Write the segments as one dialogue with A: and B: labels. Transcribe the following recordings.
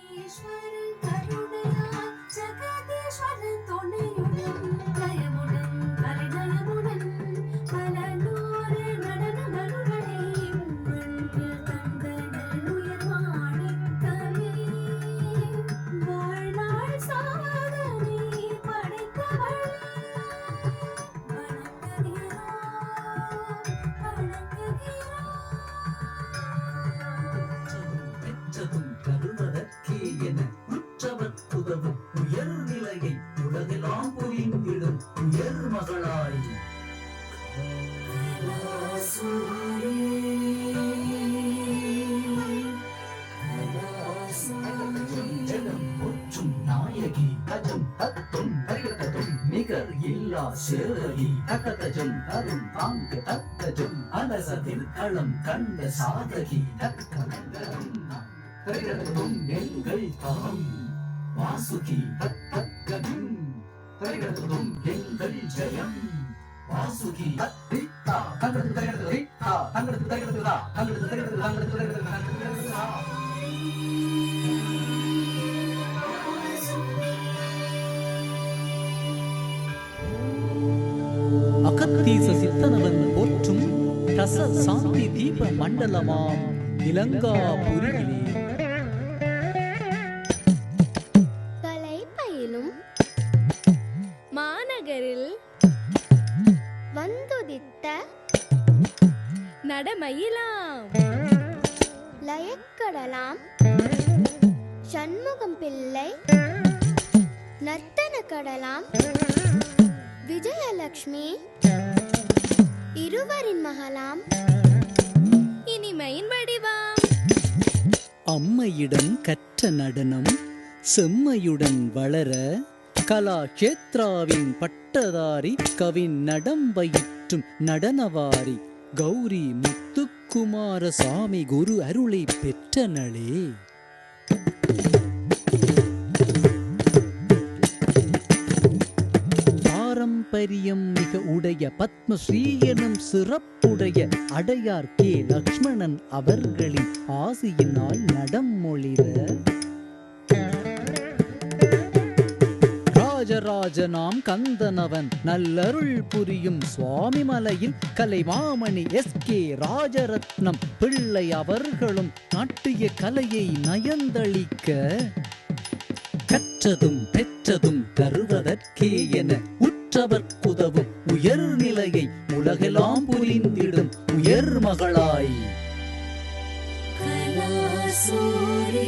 A: Ishwar karude na chagatishal toni உலகெல்லாம் புரிந்திடும் உயர் மகளாய் ஜெகம் நாயகி கஜம் தத்தும் தரிகததும் நிகர் இல்லா சேரகி தகதஜம் தரும் தாங்க தத்தஜம் அலசதில் களம் கண்ட சாதகி தக்கதம் தாம். வாசுகி தத்தம் தரிகததும் எங்கள் ஜெயம் வாசுகி தத்தித்தா தங்களுக்கு தரிகதது ரித்தா தங்களுக்கு தா தங்களுக்கு தரிகதது தங்களுக்கு தரிகதது தங்களுக்கு தரிகததுதா
B: அகத்தீச சித்தனவன் போற்றும் ரச சாந்தி தீப மண்டலமாம். இலங்காபுரியிலே
C: கலை வந்துதித்த நடமயிலாம். லயக்கடலாம். சண்முகம் பிள்ளை. நர்த்தன கடலாம். விஜயலட்சுமி இருவரின் மகளாம். இனிமையின் வடிவாம்.
B: அம்மையிடம் கற்ற நடனம் செம்மையுடன் வளர கலாக்ஷேத்ராவின் பட்டதாரி கவின் நடம் மற்றும் நடனவாரி கௌரி முத்துக்குமார சாமி குரு அருளை பெற்றனளே. பாரம்பரியம் மிக உடைய பத்மஸ்ரீ எனும் சிறப்புடைய அடையார் கே லக்ஷ்மணன் அவர்களின் ஆசையினால் நடம் நடராஜனாம் கந்தனவன். நல்லருள் புரியும் சுவாமி மலையில் கலைமாமணி எஸ் கே ராஜரத்னம். பிள்ளை அவர்களும் நாட்டிய கலையை நயந்தளிக்க. கற்றதும் பெற்றதும் தருவதற்கே என உற்றவர் உதவும் உயர் நிலையை உலகெல்லாம் புரிந்திடும் உயர் மகளாய்
D: கலாசூரி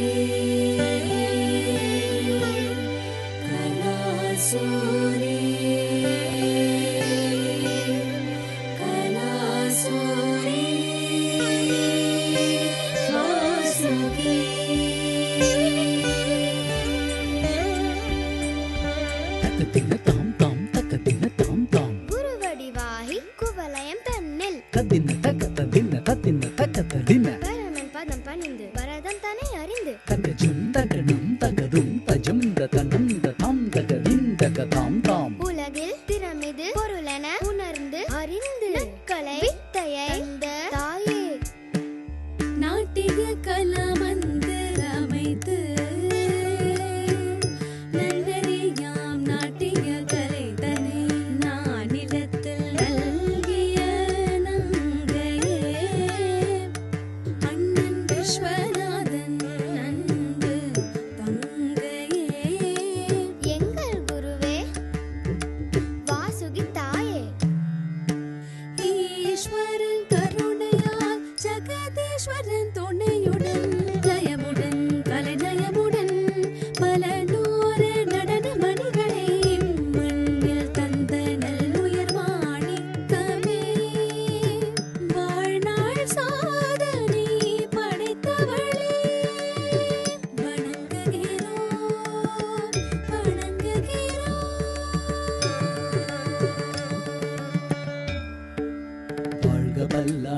C: குவலயம் தன்னில்.
B: தத்தின தக்கத்த தின்ன தத்தின தக்கத்த தின்ன
C: பரமன் பதம் பணிந்து.
D: ईश्वरन् करुणया जगदीश्वरन्
B: तुणे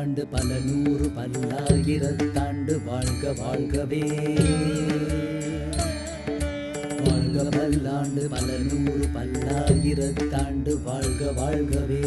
B: பல்லாண்டு பல நூறு பல்லாயிரத்தாண்டு வாழ்க வாழ்கவே. வாழ்க பல்லாண்டு பல நூறு பல்லாயிரத்தாண்டு வாழ்க வாழ்கவே.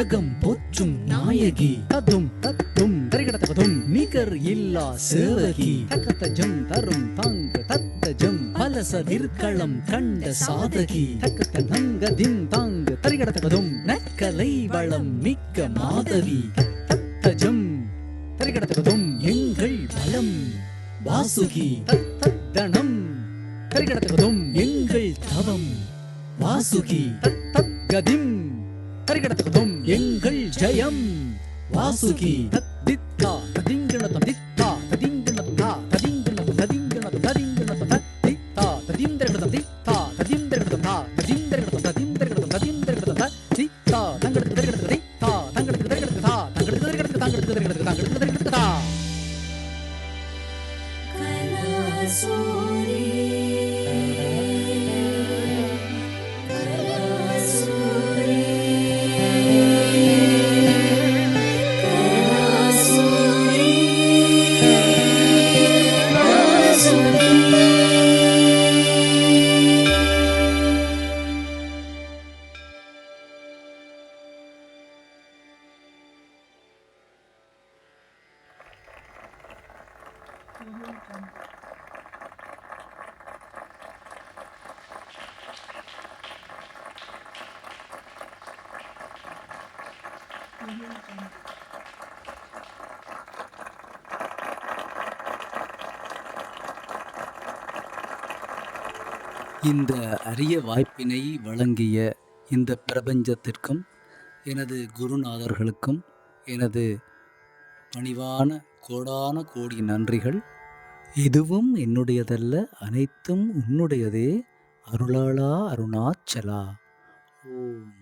B: ஜகம் போற்றும் நாயகி. தத்தும் தத்தும் தரிகடத்தகதும் நிகர் இல்லா சேவகி. தக்கத்தஜம் தரும் தாங்க தத்தஜம் பலசதிர்களம் கண்ட சாதகி. தக்கத்த தங்க தின் தாங்க தரிகடத்தகதும் நக்கலை வளம் மிக்க மாதவி. தத்தஜம் தரிகடத்தகதும் எங்கள் பலம் வாசுகி. தத்தனம் தரிகடத்தகதும் எங்கள் தவம் வாசுகி. தத்தகதிம் கரிகடத்தும் எங்கள் ஜெயம். வாசுகி தித்தா ததிங்கணதம் தித்தா ததிங்கணதம் தா ததிங்கணதம் ததிங்கணதம் ததிங்கணதம் தித்தா ததிந்தரகதம் தித்தா ததிந்தரகதம் தா ததிந்தரகதம் ததிந்தரகதம் ததிந்தரகதம் தா தித்தா தங்கடத்து தரிகடத்து தித்தா தங்கடத்து தரிகடத்து தா தங்கடத்து தரிகடத்து தங்கடத்து தரிகடத்து தங்கடத்து தரிகடத்து தா.
D: கலாசூரி
B: இந்த அரிய வாய்ப்பினை வழங்கிய இந்த பிரபஞ்சத்திற்கும் எனது குருநாதர்களுக்கும் எனது பணிவான கோடான கோடி நன்றிகள். எதுவும் என்னுடையதல்ல அனைத்தும் உன்னுடையதே. அருளாளா அருணாச்சலா. ஓம்.